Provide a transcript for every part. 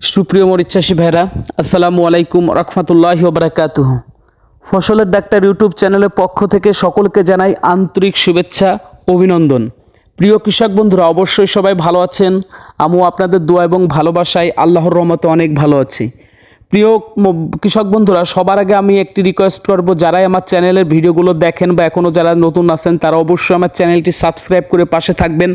সুপ্রিয় মরিচাষী চাষি ভাইরা, আসসালামু আলাইকুম রহমতুল্লাহ বারাকাতুহ। ফসলের ডাক্তার ইউটিউব চ্যানেলের পক্ষ থেকে সকলকে জানাই আন্তরিক শুভেচ্ছা, অভিনন্দন। প্রিয় কৃষক বন্ধুরা, অবশ্যই সবাই ভালো আছেন। আমিও আপনাদের দোয়া এবং ভালোবাসায় আল্লাহর রহমতে অনেক ভালো আছি। প্রিয় কৃষক বন্ধুরা, সবার আগে আমি একটি রিকোয়েস্ট করব, যারাই আমার চ্যানেলের ভিডিওগুলো দেখেন বা এখনও যারা নতুন আছেন, তারা অবশ্যই আমার চ্যানেলটি সাবস্ক্রাইব করে পাশে থাকবেন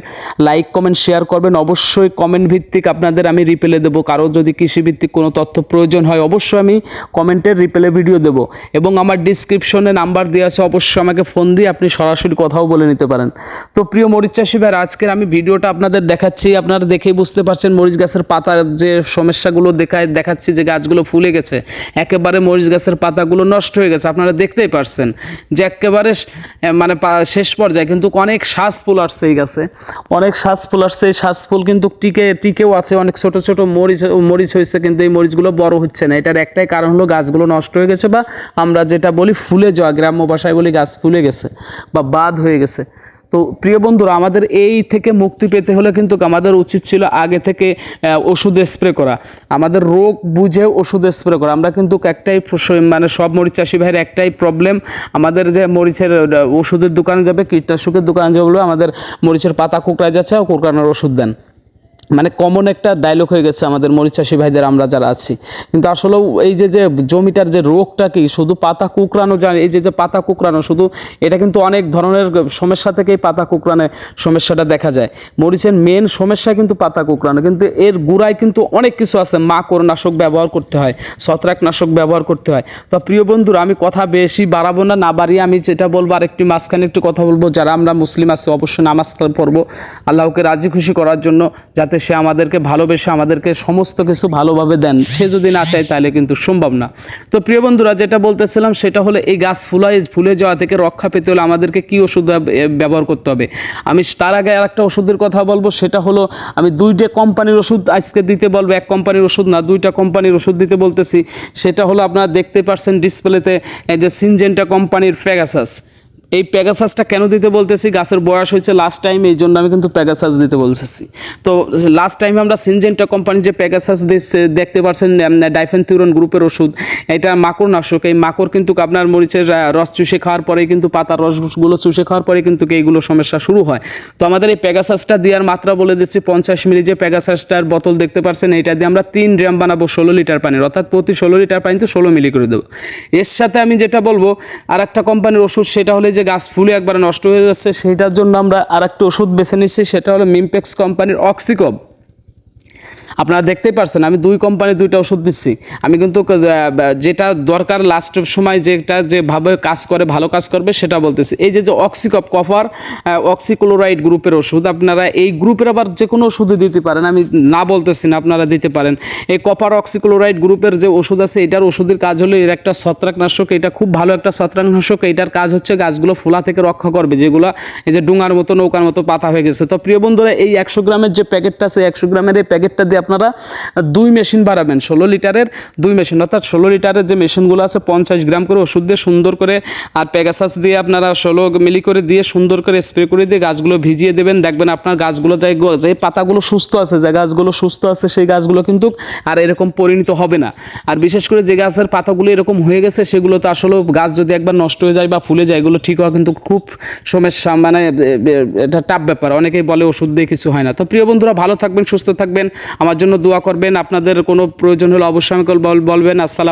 লাইক কমেন্ট শেয়ার করবেন। অবশ্যই কমেন্ট ভিত্তিক আপনাদের আমি রিপ্লে দেবো। কারও যদি কৃষিভিত্তিক কোনো তথ্য প্রয়োজন হয়, অবশ্যই আমি কমেন্টের রিপ্লে ভিডিও দেবো। এবং আমার ডিসক্রিপশনে নাম্বার দেওয়া আছে, অবশ্যই আমাকে ফোন দিয়ে আপনি সরাসরি কথাও বলে নিতে পারেন। তো প্রিয় মরিচ চাষি ভাইরা, আজকের আমি ভিডিওটা আপনাদের দেখাচ্ছি। আপনারা দেখেই বুঝতে পারছেন, মরিচ গাছের পাতার যে সমস্যাগুলো দেখায় দেখাচ্ছি, যে গাছগুলো ফুলে গেছে। একেবারে মরিচ গাছের পাতাগুলো নষ্ট হয়ে গেছে। আপনারা দেখতেই পারছেন যে একেবারে মানে শেষ পর্যায়ে কিন্তু অনেক শ্বাস ফুল আসছে এই গাছে। অনেক শ্বাস ফুল আসছে। এই শ্বাস ফুল কিন্তু টিকে, টিকেও আছে। অনেক ছোট ছোট মরিচ মরিচ হয়েছে কিন্তু এই মরিচগুলো বড় হচ্ছে না। এটার একটাই কারণ হলো গাছগুলো নষ্ট হয়ে গেছে বা আমরা যেটা বলি ফুলে যাওয়া, গ্রাম্য ভাষায় বলি গাছ ফুলে গেছে বা বাদ হয়ে গেছে। তো প্রিয় বন্ধুরা, আমাদের এই থেকে মুক্তি পেতে হলে কিন্তু আমাদের উচিত ছিল আগে থেকে ওষুধ স্প্রে করা। আমাদের রোগ বুঝে ওষুধ স্প্রে করা। আমরা কিন্তু একটাই মানে সব মরিচ চাষি ভাইয়ের একটাই প্রবলেম আমাদের যে মরিচের ওষুধের দোকানে যাবে, কীটনাশকের দোকানে যাবে আমাদের মরিচের পাতা কুকড়ায় যাচ্ছে, কুকড়ানোর ওষুধ দেন। মানে কমন একটা ডায়লগ হয়ে গেছে আমাদের মরিচ চাষি ভাইদের, আমরা যারা আছি। কিন্তু আসলে এই যে যে জমিটার যে রোগটা কি, শুধু পাতা কুকরানো যায়, এই যে যে পাতা কুকরানো শুধু এটা কিন্তু অনেক ধরনের সমস্যা থেকেই পাতা কুকরানে সমস্যাটা দেখা যায়। মরিচের মেন সমস্যা কিন্তু পাতা কুকরানো কিন্তু এর গুড়ায় কিন্তু অনেক কিছু আছে। মাকড় নাশক ব্যবহার করতে হয় ছত্রাক নাশক ব্যবহার করতে হয়। তো প্রিয় বন্ধুরা, আমি কথা বেশি বাড়াবো না না বাড়িয়ে আমি যেটা বলব আর একটু মাঝখানে একটু কথা বলব। যারা আমরা মুসলিম আছি, অবশ্যই নামাজ পড়ব, আল্লাহকে রাজি খুশি করার জন্য, যাতে সে আমাদেরকে ভালোবেসে আমাদেরকে সমস্ত কিছু ভালোভাবে দেন। সে যদি না চায় তাহলে কিন্তু সম্ভব না। তো প্রিয় বন্ধুরা, যেটা বলতেছিলাম, সেটা হলো এই গাছ ফুলায়, ফুলে যাওয়া থেকে রক্ষা পেতে হলে আমাদেরকে কী ওষুধ ব্যবহার করতে হবে? আমি তার আগে আর একটা ওষুধের কথা বলব, সেটা হলো আমি দুইটা কোম্পানির ওষুধ আজকে দিতে বলব, এক কোম্পানির ওষুধ না, দুইটা কোম্পানির ওষুধ দিতে বলতেছি। সেটা হলো আপনারা দেখতে পারছেন ডিসপ্লেতে যে সিনজেন্টা কোম্পানির ফ্যাগাসাস এই প্যাগাসাসটা কেন দিতে বলতেছি? গাছের বয়স হয়েছে লাস্ট টাইম এই জন্য আমি কিন্তু প্যাগাসাস দিতে বলতেছি। তো লাস্ট টাইম আমরা সিনজেন্টা কোম্পানির যে প্যাগাসাস দেখতে পাচ্ছেন ডাইফেনথিউরন গ্রুপের ওষুধ। এটা মাকড় নাশক এই মাকড় কিন্তু আপনার মরিচের রস চুষে খাওয়ার পরে কিন্তু পাতার রসগুলো চুষে খাওয়ার পরে কিন্তু এইগুলো সমস্যা শুরু হয়। তো আমাদের এই প্যাগাসাসটা দেওয়ার মাত্রা বলে দিচ্ছি পঞ্চাশ মিলি যে প্যাগাসাসটার বোতল দেখতে পাচ্ছেন এটা দিয়ে আমরা তিন ড্রাম বানাবো ষোলো লিটার পানির। অর্থাৎ প্রতি ষোলো লিটার পানিতে ষোলো মিলি করে দেবো। এর সাথে আমি যেটা বলব আর একটা কোম্পানির ওষুধ, সেটা হলে যে গাছ ফুলে একবারে নষ্ট হয়ে যাচ্ছে সেটার জন্য আমরা আর একটা ওষুধ বেছে নিচ্ছি, সেটা হলো মিমপেক্স কোম্পানির অক্সিকব আপনারা দেখতেই পারছেন, আমি দুই কোম্পানির দুইটা ওষুধ দিচ্ছি। আমি কিন্তু যেটা দরকার লাস্ট সময় যেটা যেভাবে কাজ করে, ভালো কাজ করবে সেটা বলতেছি। এই যে যে অক্সিকপ কফার অক্সিক্লোরাইড গ্রুপের ওষুধ, আপনারা এই গ্রুপের আবার যে কোনো ওষুধই দিতে পারেন, আমি না বলতেছি না আপনারা দিতে পারেন। এই কপার অক্সিক্লোরাইড গ্রুপের যে ওষুধ আছে, এটার ওষুধের কাজ হলো এর একটা ছত্রাকনাশক, এটা খুব ভালো একটা ছত্রাকনাশক, এটার কাজ হচ্ছে গাছগুলো ফোলা থেকে রক্ষা করবে, যেগুলো এই যে ডুঙার মতো, নৌকার মতো পাতা হয়ে গেছে। তো প্রিয় বন্ধুরা, এই একশো গ্রামের যে প্যাকেটটা আছে, একশো গ্রামের এই প্যাকেটটা দিয়ে আপনারা দুই মেশিন বাড়াবেন, ষোলো লিটারের দুই মেশিন। অর্থাৎ ষোলো লিটারের যে মেশিনগুলো আছে, পঞ্চাশ গ্রাম করে ওষুধ দিয়ে সুন্দর করে আর প্যাগাসাস দিয়ে আপনারা ষোলো মিলি করে দিয়ে সুন্দর করে স্প্রে করে দিয়ে গাছগুলো ভিজিয়ে দেবেন। দেখবেন আপনার গাছগুলো যাই যে পাতাগুলো সুস্থ আছে, যে গাছগুলো সুস্থ আছে, সেই গাছগুলো কিন্তু আর এরকম পরিণত হবে না। আর বিশেষ করে যে গাছের পাতাগুলো এরকম হয়ে গেছে, সেগুলো তো আসলে গাছ যদি একবার নষ্ট হয়ে যায় বা ফুলে যায়, এগুলো ঠিক হওয়া কিন্তু খুব সমস্যা মানে এটা টাপ ব্যাপার। অনেকেই বলে ওষুধ দিয়ে কিছু হয় না। তো প্রিয় বন্ধুরা, ভালো থাকবেন, সুস্থ থাকবেন। আমার জন্য দোয়া করবেন। আপনাদের কোনো প্রয়োজন হলে অবশ্যই আমাকে বল- বলবেন। আসসালাম